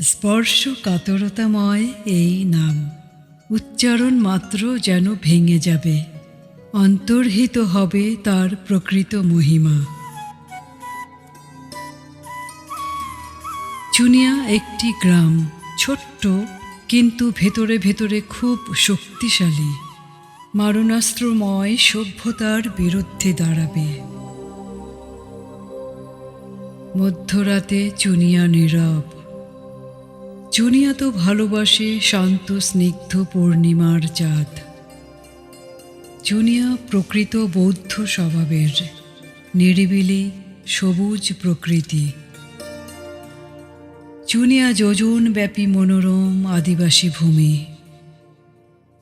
স্পর্শ কাতরতাময় এই নাম। উচ্চারণ মাত্র যেন ভেঙে যাবে। অন্তর্হিত হবে তার প্রকৃত মহিমা। চুনিয়া একটি গ্রাম, ছোট্ট কিন্তু ভেতরে ভেতরে খুব শক্তিশালী। মারণাস্ত্রময় সভ্যতার বিরুদ্ধে দাঁড়াবে। মধ্যরাতে চুনিয়া নীরব। চুনিয়া তো ভালোবাসে শান্ত, স্নিগ্ধ পূর্ণিমার চাঁদ। চুনিয়া প্রকৃত বৌদ্ধ স্বভাবের, নিরিবিলি সবুজ প্রকৃতি। চুনিয়া যোজনব্যাপী মনোরম আদিবাসী ভূমি।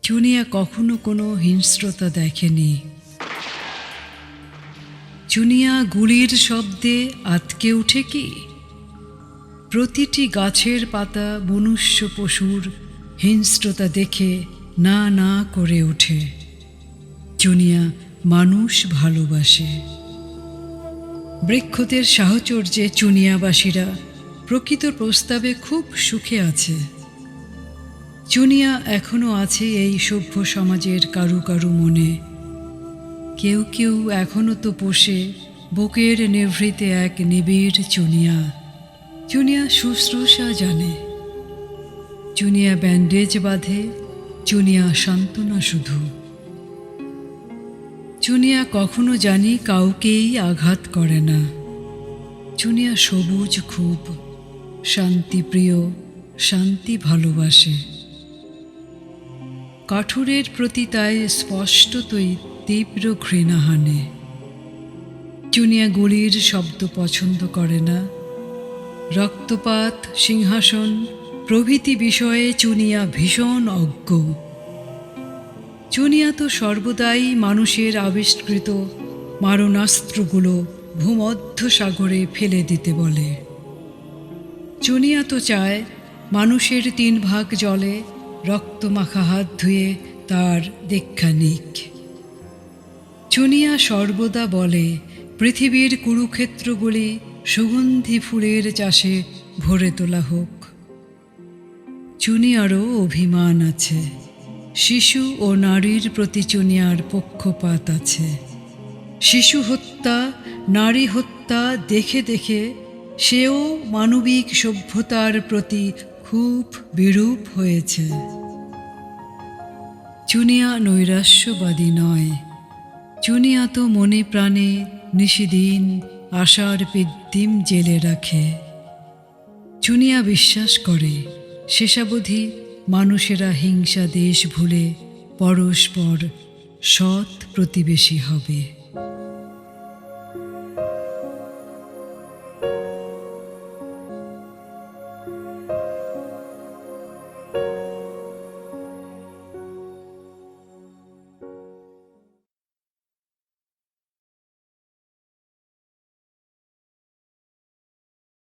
চুনিয়া কখনো কোনো হিংস্রতা দেখেনি। চুনিয়া গুলির শব্দে আতকে উঠে কি? প্রতিটি গাছের পাতা মনুষ্য পশুর হিংস্রতা দেখে না না করে ওঠে। চুনিয়া মানুষ ভালোবাসে। বৃক্ষদের সাহচর্যে চুনিয়াবাসীরা প্রকৃত প্রস্তাবে খুব সুখে আছে। চুনিয়া এখনও আছে এই সভ্য সমাজের কারু কারু মনে। কেউ কেউ এখনও তো পোষে, বুকের নিভৃতে এক নিবিড় চুনিয়া চুনিয়া শুশ্রূষা জানে। চুনিয়া ব্যান্ডেজ বাঁধে, চুনিয়া সান্ত্বনা শুধু। চুনিয়া কখনো জানি কাউকেই আঘাত করে না। চুনিয়া সবুজ খুব, শান্তিপ্রিয়, শান্তি ভালোবাসে। কাঠুরের প্রতি তাই স্পষ্টতই তীব্র ঘৃণা হানে। চুনিয়া গুলির শব্দ পছন্দ করে না। রক্তপাত, সিংহাসন প্রভৃতি বিষয়ে চুনিয়া ভীষণ অজ্ঞ। চুনিয়া তো সর্বদাই মানুষের আবিষ্কৃত মারণাস্ত্রগুলো ভূমধ্য সাগরে ফেলে দিতে বলে। চুনিয়া তো চায় মানুষের তিন ভাগ জলে রক্তমাখা হাত ধুয়ে তার দীক্ষা নিক। চুনিয়া সর্বদা বলে, পৃথিবীর কুরুক্ষেত্রগুলি সুগন্ধি ফুলের চাষে ভরে তোলা হোক। চুনিয়ারও অভিমান আছে। শিশু ও নারীর প্রতি চুনিয়ার পক্ষপাত আছে। শিশু হত্যা, নারী হত্যা দেখে দেখে সেও মানবিক সভ্যতার প্রতি খুব বিরূপ হয়েছে। চুনিয়া নৈরাশ্যবাদী নয়। চুনিয়া তো মনে প্রাণে নিশিদিন আশার পিদ্দিম জেলে রাখে। চুনিয়া বিশ্বাস করে, শেষাবধি মানুষেরা হিংসা দেশ ভুলে পরস্পর সৎ প্রতিবেশী হবে।